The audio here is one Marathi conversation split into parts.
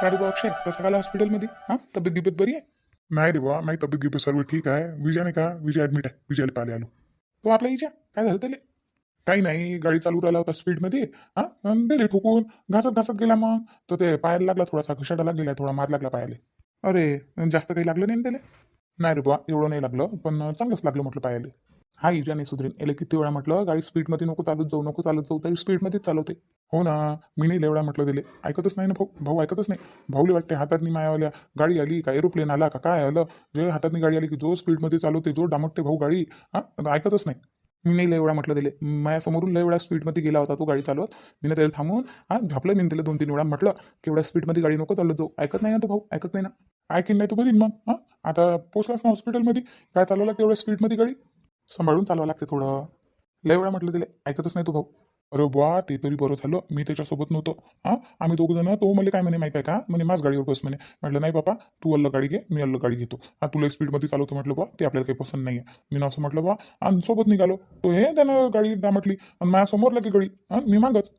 काय रे बा अक्षय कसा काला हॉस्पिटलमध्ये हां तब्येत गिब्येत बरी आहे? नाही रे बा नाही तब्येत गिब्येत सर्व ठीक आहे. विजय नाही का? विजय ॲडमिट आहे. विजयाला पाहिले आलो. तो आपला इच्छा? काय झालं त्याला? काही नाही गाडी चालू राहिला होता स्पीडमध्ये हां दिले ठोकून. घासत घासत गेला मग. तो ते पायाला लागला थोडासा घशाटाला गेला थोडा मार लागला पायाले. अरे जास्त काही लागलं नाही त्याला? नाही रे बा एवढं नाही लागलं पण चांगलंच लागलं म्हटलं पायाले. हा इजा नाही सुधरेन. याला किती वेळा म्हटलं गाडी स्पीडमध्ये नको चालत जाऊ नको चालत जाऊ तरी स्पीडमध्येच चालवते. हो ना मी नाही एवढा म्हटलं दिले ऐकतच नाही ना भाऊ. भाऊ ऐकतच नाही. भाऊली वाटते हातातनी मायावल्या गाडी आली का एरोप्लेन आला का काय आलं? जे हातातनी गाडी आली की जो स्पीडमध्ये चालवते जो डामटते भाऊ गाडी हां? ऐकतच नाही. मी नाही लय एवढा म्हटलं दिले माझ्यासमोरून लय वेळा स्पीडमध्ये गेला होता तो गाडी चालवत. मी त्याला थांबून हा झापलं मी त्याला दोन तीन वेळा. म्हटलं की एवढ्या स्पीडमध्ये गाडी नको चालत जाऊ. ऐकत नाही ना तो भाऊ. ऐकत नाही ना. ऐकीन नाही तो बरीन मग हां? आता पोचलास ना हॉस्पिटलमध्ये काय चालवलं तेवढ्या स्पीडमध्ये गाडी? सांभाळून चालवावं लागते थोडं. लय एवढा म्हटलं तिला. ऐकतच नाही तो भाऊ. अरे बुवा ते तरी बरं झालं. मी त्याच्यासोबत नव्हतो. हां? आम्ही दोघं जण तो मला काय म्हणे माहिती आहे का? म्हणे माझ गाडीवर बस म्हणे. म्हटलं नाही बाबा तू अल्ल गाडी घे मी अल्ल गाडी घेतो. हा तुला स्पीडमध्ये चालवतो म्हटलं बा ते आपल्याला काही पसंत नाही आहे मी असं म्हटलं बा आणि सोबत निघालो. तो हे त्यानं गाडी दामटली. आणि माझ्यासमोर लगे गाडी. हां मी मागच.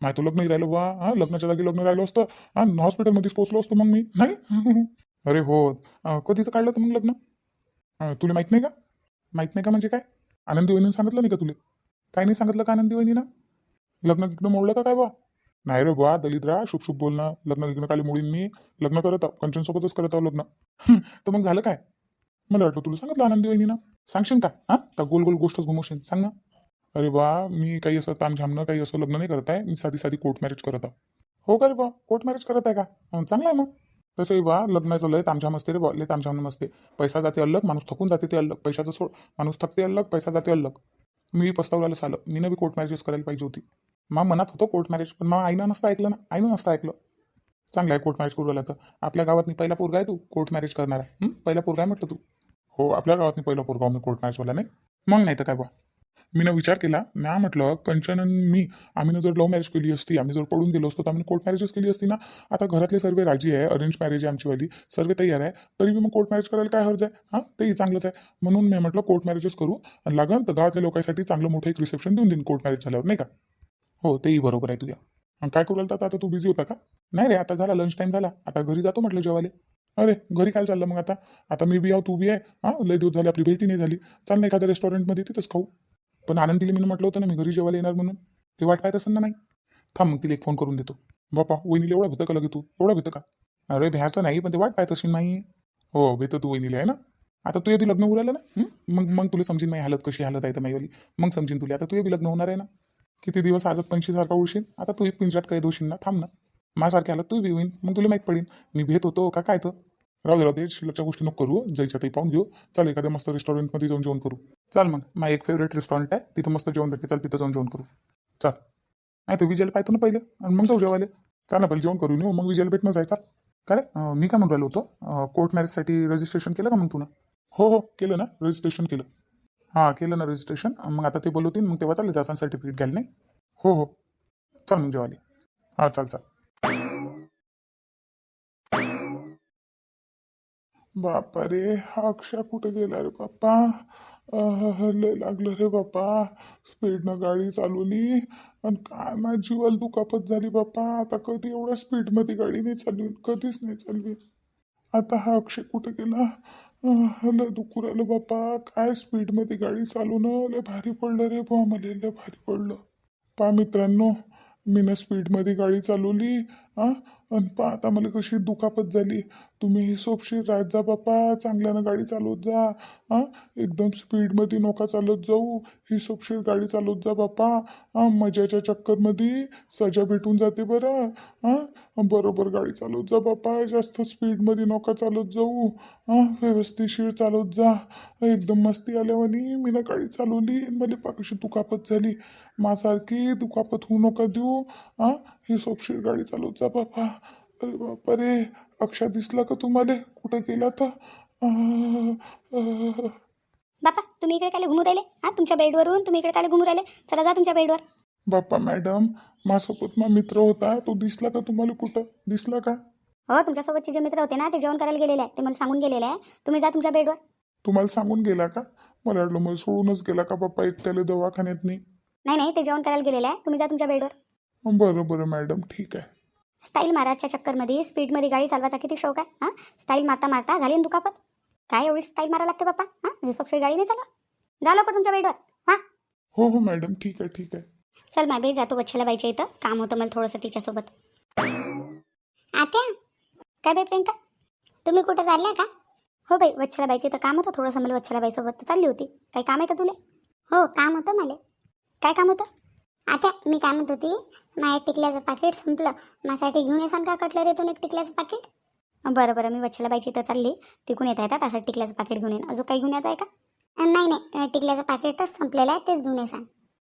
माय तो लग्न राहिलो बा हां लग्नाच्या जागी लग्न राहिलो असतं. आणि हॉस्पिटलमध्येच पोचलो असतो मग मी. नाही. अरे हो. कधीचं काढलं तर मग लग्न? तुला माहीत नाही का? माहीत नाही का म्हणजे काय? आनंदी वहिनीनं सांगितलं नाही का तुला? काय नाही सांगितलं का आनंदी वहिनीनं? लग्न गिग्न मोडलं का काय बा? नाही रे बा दलिद्रा शुभ शुभ बोलणं. लग्न गिग्न काली मोडीन मी. लग्न करत आहो कंचनसोबतच करत आहो लग्न. तर मग झालं काय? मला वाटलं तुला सांगितलं आनंदी वहिनीनं. सांगशील का? हां? का गोल गोल गोष्टच घुमवशील? सांग ना. अरे बा मी काही असं तामझामनं काही असं लग्न नाही करत आहे. मी साधी साधी कोर्ट मॅरेज करत आहो. हो का रे बा कोर्ट मॅरेज करत आहे का? चांगला चांगलं आहे मग. तसंही बा लग्नाचं लय तामझाम असते रे बा लय तामझाम नसते पैसा जाते अलग माणूस थकून जाते ते अलग. पैशाचं सोड माणूस थकते अलग पैसा जाते अलग. मी पस्तावल्याला आलं मी बी कोर्ट मॅरेजेस करायला पाहिजे होती. मा मनात होतं कोर्ट मॅरेज पण मग आईनं नसतं ऐकलं ना. आईनं नसतं ऐकलं. चांगलं आहे कोर्ट मॅरेज करू राहिला तर. आपल्या गावातनी पहिला पोरगा आहे तू कोर्ट मॅरेज करणार. आहे पहिला पोरगा आहे म्हटलं तू? हो आपल्या गावातनी पहिला पोरगाव मी कोर्ट मॅरेजवाला नाही? मग नाही तर काय बा मी ना विचार केला म्या म्हटलं कंचन आणि मी आम्ही जर लव्ह मॅरेज केली असती आम्ही जर पडून गेलो असतो तर आम्ही कोर्ट मॅरेजच केली असती ना? आता घरातले सर्व राजी आहे अरेंज मॅरेज आहे आमचीवाली सर्व तयार आहे तरी बी मग कोर्ट मॅरेज करायला काय हर्ज आहे? हां? तेही चांगलंच आहे. म्हणून मी म्हटलं कोर्ट मॅरेजच करू. आणि लागन तर गावातल्या लोकांसाठी चांगलं मोठं एक रिसेप्शन देऊन देईन कोर्ट मॅरेज झाल्यावर नाही का? हो तेही बरोबर आहे तुझ्या. काय करू लागतात आता तू बिझी होता का? नाही रे आता झाला लंच टाईम झाला. आता घरी जातो म्हटलं जेवायला. अरे घरी काय चाललं मग आता? आता मी बी आहो तू बी आहे. हां लय दिवस झाले आपली भेटी नाही झाली. चाल ना एखाद्या रेस्टॉरंटमध्ये तिथंच खाऊ. पण आनंदीला मी म्हटलं होतं ना मी घरी जेवायला येणार म्हणून. ते वाट पाहत असेल ना नाही? थांब मग तिला एक फोन करून देतो. बापा वहिनीला एवढा भेटतं का लगे तू? एवढा भेटतं का? अरे भ्याचं नाही पण ते वाट पाहत असेल नाही हो भेटतं तू वहिनीला आहे ना? आता तू बी लग्न उरायला ना? मग मग तुला समजेन माझी हालत कशी हालत आहे तर माईवाली. मग समजेन तुला. आता तू बी लग्न होणार आहे ना? किती दिवस आजच पंचवीसारखा उडशील आता तू एक पिंजरात काही दोशील ना? थांब ना. माझ्यासारखे आलं तू बी होईन मग तुला माहीत पडेल मी भेट होतो का काय तर? राहू दे राहू दे. शिल्लकच्या गोष्टी नको करू जायच्या ते पाहून घेऊ. चाल एखाद्या मस्त रेस्टॉरंटमध्ये जाऊन जेवण करू. चाल मग. माझं एक फेवरेट रेस्टॉरंट आहे. तिथं मस्त जेवण भेटते. चाल तिथं जाऊन जेवण करू. चाल. नाही तर विजयला पाहतो ना पहिलं. आणि मग जाऊ जेवायला. चाल ना पहिले जेवण करून येऊ. मग विजयला भेटणं जायचा. काय मी काय म्हणून राहिलो होतो? कोर्ट मॅरेजसाठी रजिस्ट्रेशन केलं का मग तू हो हो. केलं ना. रजिस्ट्रेशन केलं. हां केलं ना रजिस्ट्रेशन मग आता ते बोलवतील मग तेव्हा चालेल जासान सर्टिफिकेट घ्यायला नाही? हो हो. चल मग जेवाली हां चाल चाल. बापा रे हा अक्षा कुठे गेला रे बाप्पा? अह, लय लागलं रे बाप्पा. स्पीडनं गाडी चालवली. आणि काय माझ्या जीवाला दुखापत झाली बाप्पा. आता कधी एवढ्या स्पीडमध्ये गाडी नाही चालवी कधीच नाही चालवी आता हा अक्षय कुठे गेला? अह, लय दुखू राहिलं बाप्पा काय स्पीडमध्ये गाडी चालवणं? लय भारी पडलं रे बुवा मला लय भारी पडलं. पा मित्रांनो मीनं स्पीडमध्ये गाडी चालवली हां आणि पा आता मला कशी दुखापत झाली. तुम्ही सोपशीर राहत जा बापा चांगल्यानं गाडी चालवत जा हां? एकदम स्पीडमध्ये नोका चालत जाऊ हिशोबशीर गाडी चालवत जा बापा हां? मजाच्या चक्करमध्ये सजा भेटून जाते बरं हां? बरोबर गाडी चालवत जा बापा जास्त स्पीडमध्ये नोका चालत जाऊ हां? व्यवस्थितशीर चालवत जा. एकदम मस्ती आल्यावानी ना गाडी चालवली आणि मला पा दुखापत झाली. माझ्यासारखी दुखापत होऊ नका देऊ हां? ही सोपशीर गाडी चालवत जा बापा. अरे बापा रे अक्षा दिसला का तुम्हाला? कुठं गेला तर बापा तुम्ही इकडे काय घुमू राहिले? हा तुमच्या बेडवरून तुम्ही इकडे काय घुमू राहिले? चला जा तुमच्या बेडवर. बाप्पा मॅडम माझ्यासोबत मा मित्र होता. तो दिसला का तुम्हाला कुठं? दिसला का? हो तुमच्यासोबतचे जे मित्र होते ना ते जेवण करायला गेलेले आहे. ते मला सांगून गेलेले आहे. तुम्ही जा तुमच्या बेडवर. तुम्हाला सांगून गेला का? मला वाटलं मला सोडूनच गेला का बाप्पा एकट्याला दवाखान्यात नाही नाही नाही ते जेवण करायला गेलेले आहे. तुम्ही जा तुमच्या बेडवर. बरं बरं मॅडम ठीक आहे. स्टाईल माराच्या चक्करमध्ये स्पीडमध्ये गाडी चालवायचा किती शौक आहे हां? स्टाईल मारता मारता झाली ना दुखापत? काय एवढी स्टाईल मारा लागते बाप्पा हां? हिशोबशी गाडी नाही चालवा झालं का तुमच्या बेडवर हां? हो हो मॅडम ठीक आहे ठीक आहे. चल माय बाई जातो वच्छला बाईच्या इथं. काम होतं मला थोडंसं तिच्यासोबत. आत्या? काय बाई प्रियंका? तुम्ही कुठं चालल्या का? हो बाई वच्छला बाईचं इथं काम होतं. थोडंसं मला वच्छला बाईसोबत चालली होती. काही काम आहे का तुले? हो काम होतं मला. काय काम होतं? आता मी काय म्हणत होती माझ्या टिकल्याचं पाकिट संपलं. माझ्यासाठी घेऊन येसान का कटलरीतून एक टिकल्याचं पाकिट. बरं बरं मी वच्छला बाईची इथं चालली. तिकून येता येतात असं टिकल्याचं पाकिट घेऊन येईन. अजून काही घेऊन येत आहे का नाही नाही. टिकल्याचं पाकिटच संपलेलं आहे तेच घेऊन येसान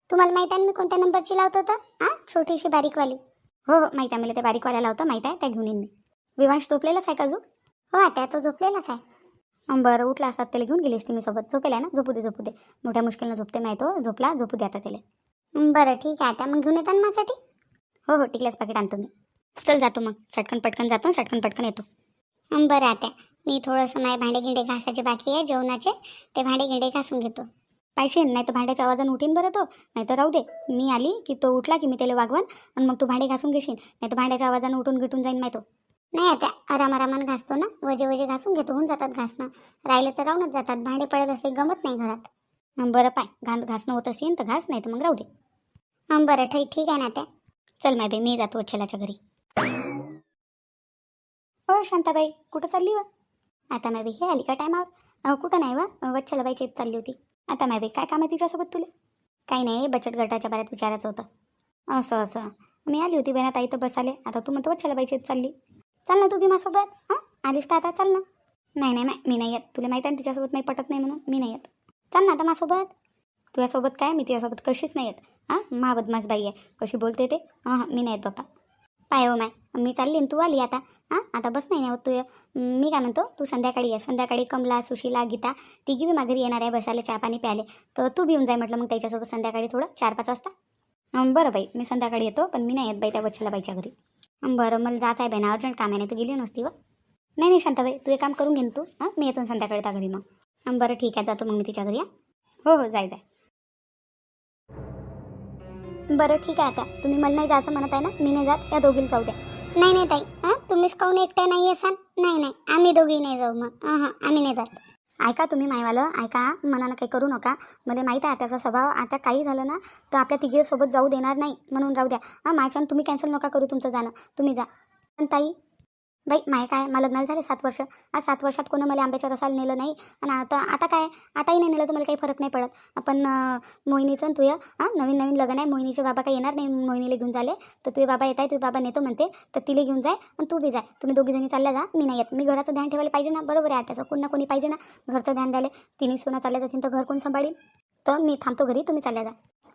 तुम्हाला माहिती आहे मी कोणत्या नंबरची लावतो तर? हां? छोटीशी बारीकवाली. हो हो माहिती आहे. मला ते बारीकवाल्या लावतं माहिती आहे. त्या घेऊन येईन मी. विवांश झोपलेलाच आहे का अजून? हो आता तो झोपलेलाच आहे. बरं उठला असतात त्याला घेऊन गेलीस तुम्ही सोबत. झोपेल आहे ना? झोपू दे झोपू दे. मोठ्या मुश्किलनं झोपते माहिती हो. झोपला झोपू दे आता त्याला. बरं ठीक आहे. आता मग घेऊन येता ना माझ्यासाठी? हो हो टिकल्याच पाकिट आणतो मी. चल जातो मग. सटकन पटकन जातो सटकन पटकन येतो. हं, बरं आता. मी थोडंसं माझे भांडे गिंडे घासायचे बाकी आहे जेवणाचे. ते भांडे गिंडे घासून घेतो. पाहिजे नाही तर भांड्याच्या आवाजानं उठीन बरं तो. नाही तर राहू दे. मी आली की तो उठला की मी त्याला वागवन आणि मग तू भांडे घासून घेशील. नाही तर भांड्याच्या आवाजानं उठून गिटून जाईन माहिती नाही आता आराम आरामानं घासतो ना. वजे वजे घासून घेतो. होऊन जातात घासणं. राहिले तर राहूनच जातात. भांडे पडत असले गमत नाही घरात. बरं पाय घास घासणं होत असेल तर घास नाही तर मग राहू दे. बरं ठीक ठीक आहे ना त्या चल माय बाई मी जातो उच्छलाच्या घरी. हो शांताबाई कुठं चालली व? आता माय बाई हे आली का टायमावर? कुठं नाही व? वच्छला चालली होती. आता माय बाई काय काम आहे तिच्यासोबत तुला? काही नाही बचत गटाच्या बाऱ्यात विचारायचं होतं. असं असं. मी आली होती बेना ताई तर बसाले आता तू म्हणतो वच्छला बाईची चालली. चाल ना तू बी माझ्यासोबत हां? आलीस तर आता चाल ना. नाही नाही नाही मी नाही येत. तुला माहीत आहे तिच्यासोबत नाही पटत नाही म्हणून मी नाही येत. चाल ना आता माझ्यासोबत. तुझ्यासोबत काय? मी तुझ्यासोबत कशीच नाही येत. हां? मा बाई आहे. कशी बोलते ते? हां मी नाही येत बाप्पा. पाय हो माय. मी चालली तू आली आता. हां? आता बस नाही होत तू मी काय म्हणतो? तू संध्याकाळी ये. संध्याकाळी कमला सुशीला गीता तिघी बी माघारी येणार आहे बसायला चहा पाणी प्यायले. तर तू बी येऊन जाय म्हटलं मग त्याच्यासोबत संध्याकाळी थोडं. चार पाच वाजता बरं बाई. मी संध्याकाळी येतो पण मी नाही येत बाई त्या वच्छला बाईच्या घरी. बरं. मला जात आहे बाई ना. अर्जंट काम आहे नाही तर गेली नसती व. नाही नाही शांताबाई. तू एक काम करून घेईन तू. हां? मी येतो संध्याकाळी त्या घरी मग. बरं ठीक आहे जातो मग मी तिच्या घरी हो. हो जाय जाय. बरं ठीक आहे आता. तुम्ही मला नाही जायचं म्हणत आहे ना? मी नाही जात. या दोघीला जाऊ द्या. नाही नाही ताई. हां? तुम्हीच काहून एकट्या नाही असाल नाही नाही. आम्ही दोघी नाही जाऊ मग. हां हां. आम्ही नाही जात. ऐका तुम्ही मायवालं ऐका मनानं काही करू नका. मध्ये माहीत आहे त्याचा स्वभाव. आता काही झालं ना तर आपल्या तिघीसोबत जाऊ देणार नाही. म्हणून राहू द्या. हां माझ्यानं तुम्ही कॅन्सल नका करू तुमचं जाणं. तुम्ही जा. पण ताई बाई माय काय? मला लग्नाला झाले सात वर्ष. आज सात वर्षात कोणी मला आंब्याच्या रसाला नेलं नाही. आणि आता आता काय? आताही नाही नेलं तर मला काही फरक नाही पडत. आपण मोहिनीचं तुय हां नवीन नवीन लग्न आहे. मोहिनीचे बाबा काही येणार नाही. मोहिनीला घेऊन झाले तर तुझे बाबा येत आहे तुझे बाबा नेतो म्हणते. तर तिला घेऊन जाय आणि तू बी जाय तुम्ही दोघी जणी चालल्या जा. मी नाही येत. मी घराचं ध्यान ठेवायला पाहिजे ना. बरोबर आहे त्याचं कोण ना कोणी पाहिजे ना. घरचं ध्यान द्यायला तिने सोनं चालल्या जातील तर घर कोण सांभाळील? तर मी थांबतो घरी. तुम्ही चालल्या जा.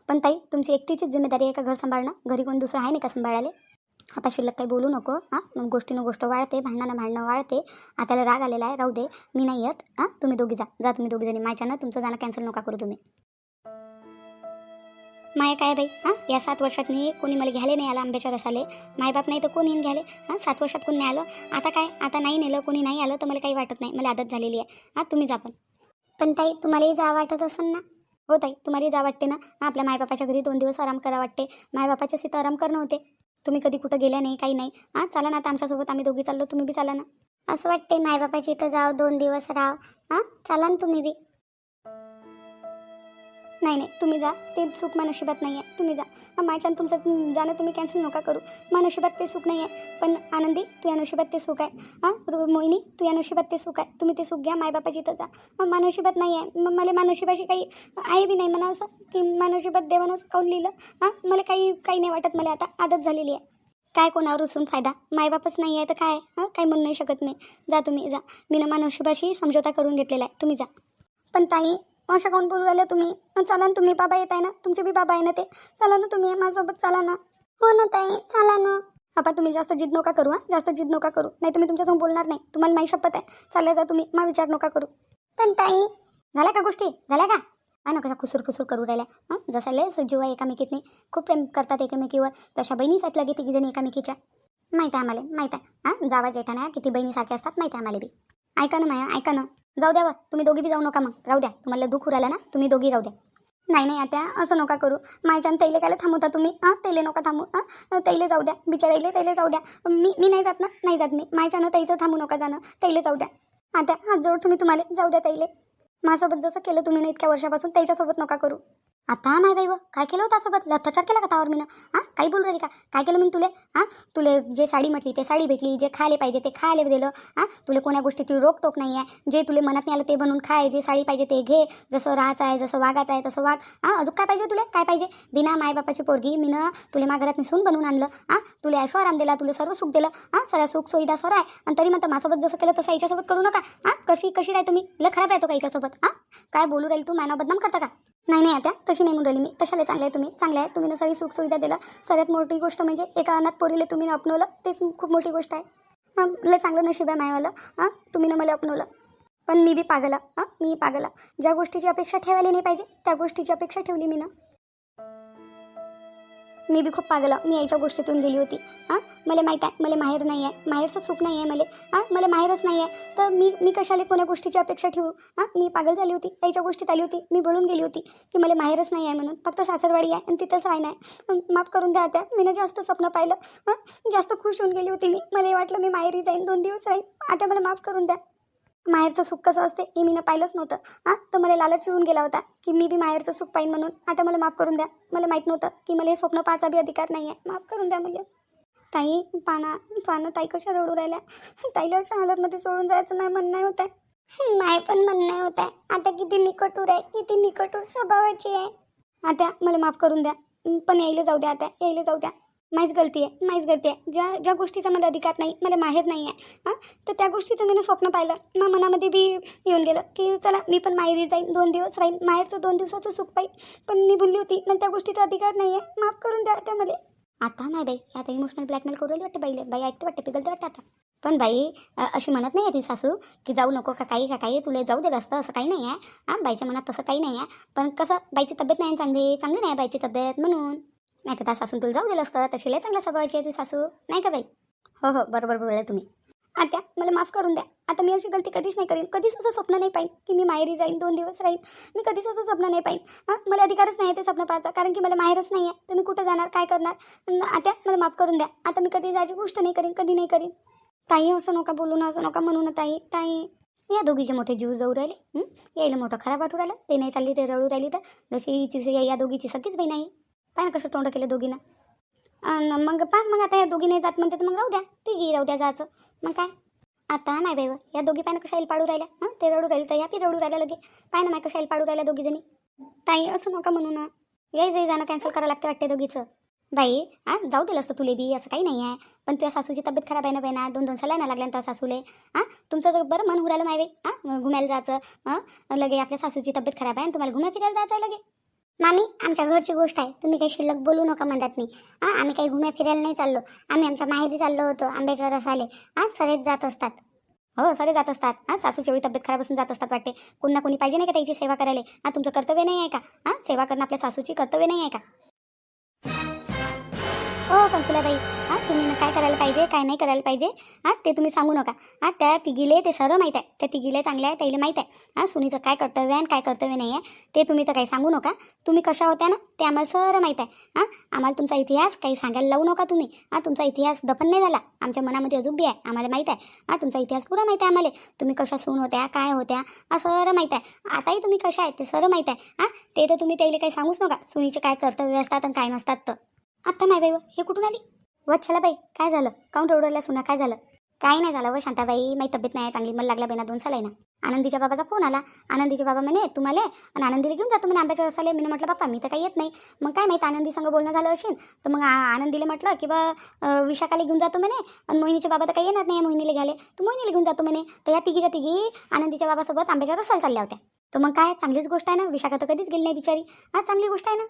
पण ताई तुमची एकटीचीच जिम्मेदारी आहे का घर सांभाळणं? घरी कोण दुसरं आहे नाही का सांभाळायला? आता शिल्लक काही बोलू नको हां? मग गोष्टीनं गोष्ट वाढते भांडणानं भांडणं वाळते आताला राग आलेला आहे राहू दे. मी नाही येत हां? तुम्ही दोघी जा. जा तुम्ही दोघी जणी माझ्यानं तुमचं जाणं कॅन्सल नका करू तुम्ही. माया काय बाई हां? या सात वर्षात नाही कोणी मला घ्यायला नाही आलं आंब्याच्या रसाले. मायबाप नाही तर कोण येईन घ्यायले? हां? सात वर्षात कोणी नाही आलं? आता काय? आता नाही नेलं कोणी नाही आलं तर मला काही वाटत नाही. मला आदत झालेली आहे. हां? तुम्ही जा पण. पण ताई तुम्हालाही जा वाटत असेल ना? हो ताई तुम्हालाही जा वाटते ना? आपल्या मायबापाच्या घरी दोन दिवस आराम करा वाटते. मायबापाच्या सीत आराम करणं होते. तुम्ही कधी कुठं गेल्या नाही काही नाही. हां चला ना आता आमच्यासोबत आम्ही दोघी चाललो तुम्ही बी चाला ना. असं वाटते मायबापाची इथं जाव दोन दिवस राव हां चला ना तुम्ही बी. नाही नाही तुम्ही जा. ते सुख मा नशिबात नाही आहे तुम्ही जा. माझ्यान तुमचं जाणं तुम्ही कॅन्सल नका करू. मा नशिबात ते सुख नाही आहे पण आनंदी तू या नशिबात ते सुख आहे. हां मोहिनी तू या नशिबात ते सुख आहे. तुम्ही ते सुख घ्या मायबापाची इथं जा. मग मा नशिबात नाही आहे मग मला मा नशिबाशी काही आहे बी नाही म्हणा असं. की मा नशिबात देवानंच काऊन लिहिलं? हां मला काही काही नाही वाटत. मला आता आदत झालेली आहे. काय कोणावर रुसून फायदा? मायबापच नाही आहे तर काय? हां काही म्हणू नाही शकत मी. जा तुम्ही जा. मी ना नशिबाशी समझोता करून घेतलेला आहे. तुम्ही जा. पण ताई अशा काऊन बोलू राहिल्या तुम्ही? चला ना तुम्ही बाबा येत आहे ना. तुमचे बी बाबा आहे ना ते. चला ना तुम्ही माझ्यासोबत चला ना. हो ना ताई चला ना. आपा तुम्ही जास्त जिद नका करू हां. जास्त जिद नका करू. नाही तर मी तुमच्यासमोर बोलणार नाही. तुम्हाला नाही शपथ आहे. चालल्या जा तुम्ही. मा विचार नका करू. पण ताई झाल्या का गोष्टी? झाल्या का? आहे ना कशा खुसूर खुसूर करू राहिल्या. हां जसा लय जीव आहे एकामेकीतनी. खूप प्रेम करतात एकामेकीवर. तशा बहिणीच आहेत लगे तिघी जणी एकामेकीच्या. माहीत आहे आम्हाला माहीत आहे. हां जावा जेठाण्या किती बहिणीसारख्या असतात माहीत आहे आम्हाला बी. ऐका ना माया ऐका ना. जाऊ द्या वा तुम्ही दोघी बी जाऊ नका मग. राहू द्या तुम्हाला दुःख उराला ना तुम्ही दोघी राहू द्या. नाही नाही आता असं नका करू. मायच्यान तैले कायला थांबवता तुम्ही? हां तैले नका थांबू हां तैले जाऊ द्या. बिचारायले तैले जाऊ द्या. मी मी नाही जात ना? नाही जात मी. मायच्यानं तैचं थांबू नका जाणं. तैले जाऊ द्या. आता हात जोड तुम्ही तुम्हाला. जाऊ द्या तैले. माझ्यासोबत जसं केलं तुम्ही ना इतक्या वर्षापासून त्याच्यासोबत नका करू. आता माय बाई व, काय केलं होतं सोबत अत्याचार केला का तावर मी हां? काही बोलू राहिली का? काय केलं मी तुले? हां? तुले जे साडी म्हटली ते साडी भेटली जे खायला पाहिजे ते खायला दिलं. हां? तुले कोण्या गोष्टीची रोकटोक नाही आहे जे तुले मनात नाही आलं ते बनवून खाय जे साडी पाहिजे ते घे. जसं राहायचं आहे जसं वागायचं आहे तसं वाग. हां? अजून काय पाहिजे तुला? काय पाहिजे? बिना मायबापाची पोरगी मी ना तुला माझ्या घरात निसून बनवून आणलं. हां? तुला ऐशो आराम दिला तुला सर्व सुख दिलं. हां? सगळ्या सुख सुविधा सर आहे. आणि तरी म्हणता माझ्यासोबत जसं केलं तसं याच्यासोबत करू नका. हां? कशी कशी राहतो मी? लय खराब राहतो का याच्यासोबत हां? काय बोलू राहील तू? मॅना बदनाम करता का? नाही नाही आता तशी नाही म्हणून मी. तशाला चांगले आहे तुम्ही? चांगले आहे. तुम्ही ना सगळी सुखसुविधा दिला सगळ्यात मोठी गोष्ट म्हणजे एका अनाथ पोरीला तुम्ही अपनवलं तेच खूप मोठी गोष्ट आहे. हां लय चांगलं नशीब आहे मायवालं. हां तुम्ही ना मला अपनवलं. पण मी बी पागला हां मी पागला ज्या गोष्टीची अपेक्षा ठेवायला नाही पाहिजे त्या गोष्टीची अपेक्षा ठेवली मी ना. मी बी खूप पागल मी याच्या गोष्टीतून गेली होती. हां? मला माहीत आहे मला माहेर नाही आहे माहेरचं सुख नाही आहे मला. हां? मला माहेरच नाही आहे तर मी मी कशाला कोण्या गोष्टीची अपेक्षा ठेवू? हां? मी पागल झाली होती याच्या गोष्टीत आली होती. मी बोलून गेली होती की मला माहेरच नाही आहे म्हणून. फक्त सासरवाडी आहे आणि तिथंच राहणं आहे. माफ करून द्या त्या मी जास्त स्वप्न पाहिलं. हां? जास्त खुश होऊन गेली होती मी. मला वाटलं मी माहेरी जाईन दोन दिवस राहीन. आता मला माफ करून द्या. माहेरचं सुख कसं असते हे मी पाहिलंच नव्हतं. हां? तर मला लालच येऊन गेला होता की मी बी माहेरचं सुख पाहीन म्हणून. आता मला माफ करून द्या. मला माहीत नव्हतं की मला हे स्वप्न पाहायचा बी अधिकार नाही आहे. माफ करून द्या मला. ताई पाना पानं ताई कशा रडू राहिल्या? ताईला अशा हालतमध्ये सोडून जायचं नाही म्हणणं नाही होत आहे. नाही पण म्हणणं होत आहे. आता किती निकटूर आहे किती निकटूर स्वभावाची आहे. आता मला माफ करून द्या. पण यायला जाऊ द्या आता. यायला जाऊ द्या. माहीच गलती आहे माहीच गलती आहे. ज्या ज्या गोष्टीचा मला अधिकार नाही मला माहेर नाही आहे हां तर त्या गोष्टीचं मी स्वप्न पाहिलं. मग मनामध्ये बी येऊन गेलं की चला मी पण माहेरी जाईन दोन दिवस राहीन. माहेरचं दोन दिवसाचं सुख पाहिजे पण मी बोलली होती मला त्या गोष्टीचा अधिकार नाही आहे. माफ करून द्या त्या मला आता नाही बाई आता इमोशनल ब्लॅकमेल करू वाटतं बाईला. बाई ऐकते वाटतं पिघलते वाटतं आता. पण बाई अशी म्हणत नाही आहे ती सासू की जाऊ नको का काही का काही तुला जाऊ दिलं असतं असं काही नाही आहे. हां बाईच्या मनात तसं काही नाही आहे. पण कसं बाईची तब्येत नाही आहे चांगली चांगली नाही बाईची तब्येत म्हणून. नाही तर त्या सासून तुला जाऊ दिलं असतं तशी लय चांगल्या स्वभावाची आहे ती सासू. नाही का बाई? हो हो बरोबर बोलले तुम्ही. आत्या मला माफ करून द्या. आता मी अशी गलती कधीच नाही करीन. कधीच असं स्वप्न नाही पाहिन की मी माहेरी जाईन दोन दिवस राहीन. मी कधीच असं स्वप्न नाही पाहिन. हां? मला अधिकारच नाही आहे ते स्वप्न पाहायचं. कारण की मला माहेरच नाही आहे. तर मी कुठं जाणार काय करणार? आत्या मला माफ करून द्या. आता मी कधी जायची गोष्ट नाही करीन कधी नाही करीन. ताई असं नका बोलू ना असं नका म्हणू ना ताई. ताई या दोघीचे मोठे जीव जाऊ राहिले. यायला मोठं खराब वाटू राहिलं. ते नाही चालली ते रडू राहिली तर. जशी हिची या दोघीची सगळीच बही नाही पाय ना कसं तोंड केलं दोघीनं. अन् मग पहा मग आता या दोघी नाही जात म्हणते तर मग राहू द्या. तिघी राहू द्या जायचं. मग काय? आता नाही बाई या दोघी पाय ना कशा पाडू राहिल्या? हां? ते रडू राहिले तर या ती रडू राहिल्या लगे. पाय ना माय कशा पाडू राहिल्या दोघी जणी ताई असं नका म्हणू ना. याय जाई जाणं कॅन्सल करावं लागतं वाटते दोघीचं. बाई हां जाऊ दिलं असतं तुले बी असं काही नाही आहे. पण तुझ्या सासूची तब्येत खराब आहे ना बहिणा दोन दोन सलायना लागल्या ना त्या सासूले. हां तुमचं तर बरं मन हुरायला माय बाई. हां घुमायला जायचं. हां लगे आपल्या सासूची तब्येत खराब आहे आणि तुम्हाला घुम्या फिरायला जायचं आहे लगे. मामी आमच्या घरची गोष्ट आहे. तुम्ही काही शिल्लक बोलू नका म्हणतात मी. हां आम्ही काही घुम्या फिरायला नाही चाललो. आम्ही आमच्या माहेरी चाललो होतो आंब्याच्या रसाले. हां सगळेच जात असतात. हो सगळे जात असतात. हां सासूची एवढी तब्येत खराब असून जात असतात वाटते. कोण कोणी पाहिजे नाही का त्याची सेवा करायला? हां तुमचं कर्तव्य नाही आहे का? हां सेवा करणं आपल्या सासूची कर्तव्य नाही आहे का? पंकुलाबाई हा सुनीनं काय करायला पाहिजे काय नाही करायला पाहिजे हा ते तुम्ही सांगू नका. हा त्या तिघीले ते सर्व माहीत आहे. त्या तिघीले चांगल्या आहे त्याला माहीत आहे. हा सुनीचं काय कर्तव्य आहे आणि काय कर्तव्य नाही आहे ते तुम्ही तर काही सांगू नका. तुम्ही कशा होत्या ना ते आम्हाला सर्व माहीत आहे. हां आम्हाला तुमचा इतिहास काही सांगायला लावू नका तुम्ही. हां तुमचा इतिहास दफन नाही झाला. आमच्या मनामध्ये अजून बी आहे आम्हाला माहीत आहे. हां तुमचा इतिहास पुरा माहीत आहे आम्हाला. तुम्ही कशा सून होत्या काय होत्या हा सर्व माहीत आहे. आताही तुम्ही कशा आहेत ते सर्व माहीत आहे. हां ते तर तुम्ही त्याला काही सांगूच नका. सुनीचे काय कर्तव्य असतात आणि काय नसतात तर. आत्ता नाही बाई व, हे कुठून आली? वच्छला बाई काय झालं? काऊन रवडवल्या सुना काय झालं? काही नाही झालं व शांताबाई. माझी तब्येत नाही आहे चांगली. मला लागल्या बाईना दोन साल ना. आनंदीच्या बाबाचा फोन आला. आनंदीचे बाबा म्हणे तुम्हाला आणि आनंदीला घेऊन जातो म्हणे आंब्याच्या रसाले मी म्हटलं बाप्पा मी तर काही येत नाही. मग काय माहीत आनंदी संग बोलणं झालं असेल तर मग आ- आनंदीला म्हटलं की बा अं, विशाखाला घेऊन जातो म्हणे. आणि मोहिनीचे बाबा तर काही येणार नाही मोहिनीला घ्याले तू मोहिनीला घेऊन जातो म्हणे. तर या तिघीच्या तिघी आनंदीच्या बाबासोबत आंब्याच्या रसाला चालल्या होत्या. तर मग काय? चांगलीच गोष्ट आहे ना. विशाखा तर कधीच गेली नाही बिचारी. हा चांगली गोष्ट आहे ना.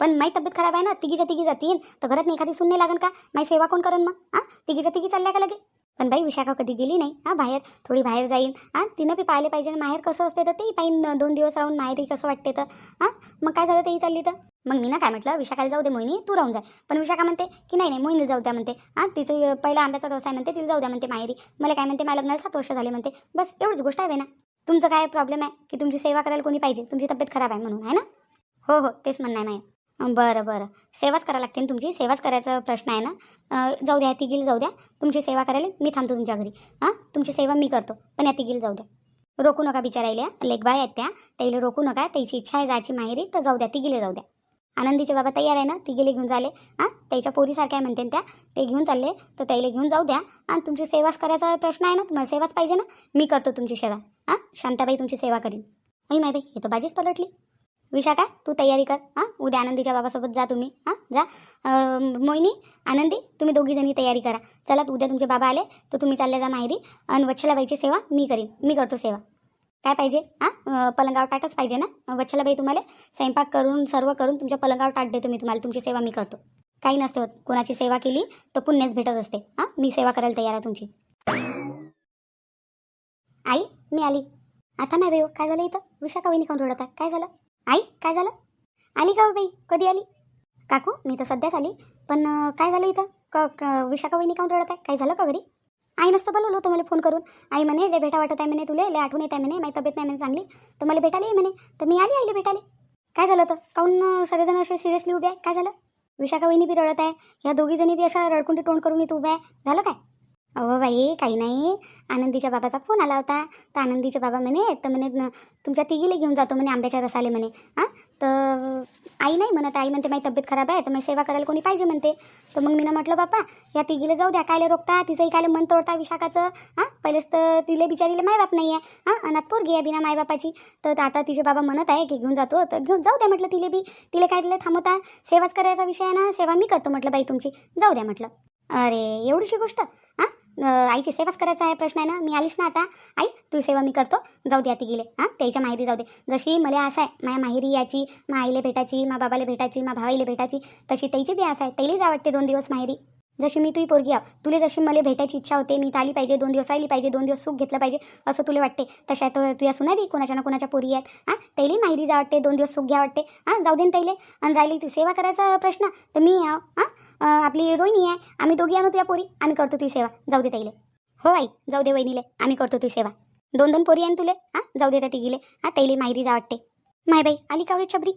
पण माझी तब्येत खराब आहे ना तिघीच्या तिघी जातील. तर घरात नाही एखादी सुन नाही का? माई सेवा कोण करेन मग? हां? तिघीच्या तिघी चालल्या का लगे? पण बाई विशाखा कधी गेली नाही हां बाहेर? थोडी बाहेर जाईन. हां तिनं बी पाहिले पाहिजे. माहेर कसं असते तर तेही पाहिन दोन दिवस राहून माहेरी कसं वाटते तर? हां? मग काय झालं तेही चालली तर? मग मी ना काय म्हटलं? विशाखाला जाऊ दे मोहिनी तू राहून जाय पण विशाखा म्हणते की नाही नाही मोहिनी जाऊ द्या म्हणते. हां तिचं पहिला आंब्याचा रस आहे म्हणते तिला जाऊ द्या म्हणते माहेरी. मला काय म्हणते मला लग्नाला सात वर्ष झाले म्हणते. बस एवढीच गोष्ट आहे ना. तुमचं काय प्रॉब्लेम आहे की तुमची सेवा करायला कोणी पाहिजे? तुमची तब्येत खराब आहे म्हणून आहे ना? हो हो तेच म्हणणं आहे माझं बरं बरं. सेवाच करावं लागते ना तुमची? सेवाच करायचा प्रश्न आहे ना? जाऊ द्या तिघीला जाऊ द्या. तुमची सेवा करायला मी थांबतो तुमच्या घरी. हां? तुमची सेवा मी करतो. पण या तिघीला जाऊ द्या. रोखू नका बिचारायला. लेखबाळ आहेत त्या. त्याला रोखू नका. त्याची इच्छा आहे जायची माहेरी तर जाऊ द्या तिघीला जाऊ द्या. आनंदीचे बाबा तयार आहे ना? तिघीले घेऊन झाले हां? त्याच्या पोरीसारख्या म्हणते ना त्या. ते घेऊन चालले. तर त्याला घेऊन जाऊ द्या. आणि तुमची सेवाच करायचा प्रश्न आहे ना? तुम्हाला सेवाच पाहिजे ना? मी करतो तुमची सेवा. हां? शांताबाई तुमची सेवा करीन. नाही माय बाई हे तर बाजीच पलटली. विशाखा तू तयारी कर हां? उद्या आनंदीच्या बाबासोबत जा तुम्ही हां? जा. मोहिनी आनंदी तुम्ही दोघी जणी तयारी करा. चला उद्या तुमचे बाबा आले तर तुम्ही चालले जा माहेरी. आणि वच्छलाबाईची सेवा मी करीन मी करतो सेवा. काय पाहिजे हां? पलंगाव पलंगावर टाटच पाहिजे ना? वच्छलाबाई तुम्हाला स्वयंपाक करून सर्व करून तुमच्या पलंगावर टाट देतो मी तुम्हाला तुमची सेवा मी करतो. काही नसतं कोणाची सेवा केली तर पुण्यच भेटत असते हां? मी सेवा करायला तयार आहे तुमची. आई मी आली. आता नाही भाऊ हो, काय झालं इथं? विशाखा वहिनी काऊन रडत आहे? काय झालं? आई काय झालं? आली का हो बाई? कधी आली? काकू मी तर सध्याच आली. पण काय झालं इथं? क क- विशाखा वहिनी काऊन रडत आहे काय झालं का घरी? आई नसतं बोलवलं होतं मला फोन करून. आई म्हणे लय भेटा वाटत आहे म्हणे तुले लय आठवण येत आहे म्हणे माझी तब्येत नाही म्हणे चांगली. तर मला भेटायला ये म्हणे. तर मी आली आईले भेटाले काय झालं तर? काऊन सगळेजण असे सिरियसली उभे आहे काय झालं? विशाखा वहिनी बी रडत आहे. ह्या दोघीजणी बी अशा रडकुंडी तोंड करून इथं उभ्या आहे झालं काय? अहो बाई काही नाही. आनंदीच्या बाबाचा फोन आला होता. तर आनंदीचे बाबा म्हणे तर म्हणे न- तुमच्या तिघीला घेऊन जातो म्हणे आंब्याच्या रसाले म्हणे. हां तर आई नाही म्हणत. आई म्हणते माझी तब्येत खराब आहे तर मग सेवा करायला कोणी पाहिजे? म्हणते. तर मग मी म्हटलं बापा या तिघीला जाऊ द्या. कायले रोखता तिचंही कायले मन तोडता विशाखाचं? हां पहिलेच तर तिले बिचारीले मायबाप नाही आहे हां अनाथ पोरगी आहे बिना मायबापाची. तर आता तिचे बाबा म्हणत आहे की घेऊन जातो. तर घेऊन जाऊ द्या म्हटलं तिले बी. तिले काय तिला थांबवता? सेवाच करायचा विषय आहे ना? सेवा मी करतो म्हटलं बाई तुमची. जाऊ द्या म्हटलं. अरे एवढीशी गोष्ट? हां आईची सेवाच करायचा आहे प्रश्न आहे ना? मी आलीस ना आता. आई तू सेवा मी करतो. जाऊ दे ती गेले. हां? त्याच्या माहिती जाऊ दे. जशी मला असं आहे माझ्या माहेरी याची मा आईला भेटायची मा बाबाला भेटायची मा भावाईला भेटायची तशी त्याची बी असं आहे. त्याला जा वाटते दोन दिवस माहेरी. जशी मी तुझी पोरगी आव तुला जशी मला भेटायची इच्छा होते मी आली पाहिजे दोन दिवस राहिली पाहिजे दोन दिवस सुख घेतलं पाहिजे असं तुला वाटते. तशा तर तुझ्या सुना बी कोणाच्या ना कोणाच्या पोरी आहेत. हां? त्याला माहिती जा वाटते दोन दिवस सुख घ्या वाटते. हां? जाऊ दे ना त्याले. आणि राहिली तू सेवा करायचा प्रश्न. तर मी आव हां? आपली रोहिणी आहे. आम्ही दोघी आणू तुया पोरी. आम्ही करतो तुझी सेवा. जाऊ दे ताईले. हो आई जाऊ दे वहिनीले. आम्ही करतो तुझी सेवा. दोन दोन पोरी आहे ना तुले. हां जाऊ दे त्या तिघीले. हां तैली माहिती जा वाटते. माय बाई आली का होय छबरी?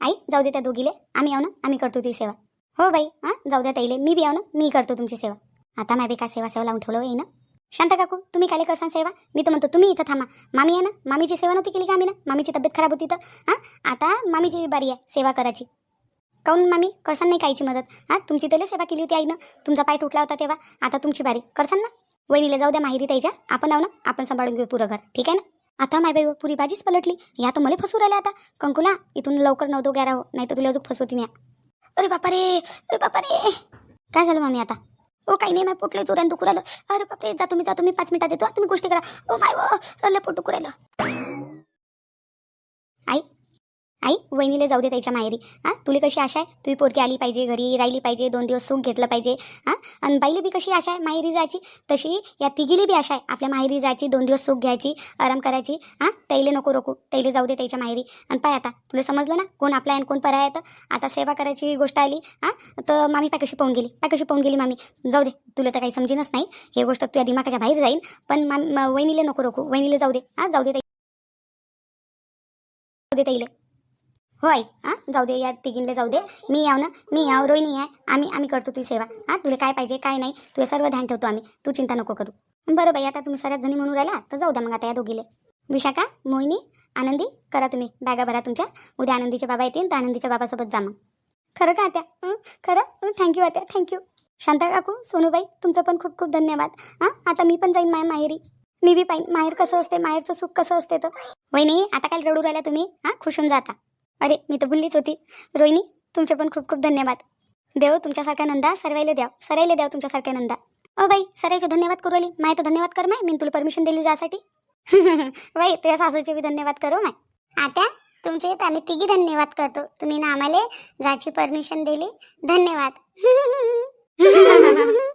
आई जाऊ दे त्या दोघीले. आम्ही आहो ना आम्ही करतो तुझी सेवा. हो बाई हां जाऊ द्या तैले मी बी आहो ना मी करतो तुमची सेवा. आता माय बाई का सेवा सेवा लावून ठेवलं होई ना? शांता काकू तुम्ही काले करसान सेवा? मी तर म्हणतो तुम्ही इथं थांबा. मामी आहे ना? मामीची सेवा नव्हती केली का आम्ही ना? मामीची तब्येत खराब होती तर? हां आता मामीची बारी आहे सेवा करायची. काऊन मामी? करसान नाही कायची मदत. हां तुमची त्याला सेवा केली होती आईनं. तुमचा पाय तुटला होता तेव्हा. आता तुमची बारी. करसान ना. वहिनीला जाऊ द्या माहिती त्याच्या आपण आहो ना. आपण सांभाळून घेऊ पुरं घर. ठीक आहे ना? आता माय बाई पुरी भाजीच पलटली. या तर मला फसू राहिल्या आता. कंकुला इथून लवकर नव्हतो ग्यारा हो नाही तर तुला अजून फसवती नाही अरे बापा रे अरे बापा रे काय झालं मामी आता? ओ काही नाही माय पोटले चोऱ्यान दुखू राहिलं. अरे बापरे! जा तुम्ही जा तुम्ही. पाच मिनिटात देतो तुम्ही गोष्टी करा. ओ माय वो पोट दुखू राहिलं. आई आई वहिनीला जाऊ दे त्याच्या माहेरी. हां तुला कशी आशा आहे? तुम्ही पोरकी आली पाहिजे घरी राहिली पाहिजे दोन दिवस सुख घेतलं पाहिजे हां? आणि बाईला बी कशी आशा आहे माहेरी जायची? तशी या तिघीली बी आशा आहे आपल्या माहेरी जायची दोन दिवस सुख घ्यायची आराम करायची हां? तैले नको रोकू तैले जाऊ दे त्याच्या माहेरी. आणि पाय आता तुला समजलं ना कोण आपला आहे आणि कोण पराय आहे? तर आता सेवा करायची गोष्ट आली हां? तर मामी पाय कशी पाहून गेली? पाय कशी पाहून गेली मामी? जाऊ दे तुला तर काही समजेनच नाही. हे गोष्ट तुझ्या दिमागाच्या बाहेर जाईल पण माम वहिनीला नको रोकू वहिनीला जाऊ दे हां? जाऊ दे ताई. जाऊ दे ताईले. हो आई हां? जाऊ दे या तिघींले जाऊ दे. मी याव ना? मी याव रोहिणी आहे. आम्ही आम्ही करतो तुझी सेवा. हां? तुला काय पाहिजे काय नाही तुला सर्व ध्यान ठेवतो आम्ही. तू चिंता नको करू. बरं बाई आता तुम्ही सर्वात जणी म्हणून राहिला तर जाऊ द्या मग आता या दोघीले. विशाखा मोहिनी आनंदी करा तुम्ही. बॅगा भरा तुमच्या. उद्या आनंदीचे बाबा येतील तर आनंदीच्या बाबासोबत जा मग. खरं का आत्या? खरं? थँक्यू आत्या थँक्यू शांता काकू सोनूबाई तुमचं पण खूप खूप धन्यवाद. हां? आता मी पण जाईन माय माहेरी. मी बी पाहिन. माहेर कसं असते? माहेरचं सुख कसं असते तर? वहिनी आता काय रडू राहिला तुम्ही? हां? खुश होऊन जाता अरे मी तर भुललीच होती. रोहिणी तुमचे पण खूप खूप धन्यवाद. देव तुमच्यासारख्या नंदा सर्वाईले द्याव. सरायला द्याव तुमच्यासारख्या नंदा. ओ बाई सरायचे धन्यवाद करू आली माय तर धन्यवाद कर माय. मी तुला परमिशन दिली जासाठी. बाई तुझ्या सासूचे बी धन्यवाद करू माय. आता तुमचे तर आम्ही तिघी धन्यवाद करतो. तुम्ही ना आम्हाला जायची परमिशन दिली. धन्यवाद.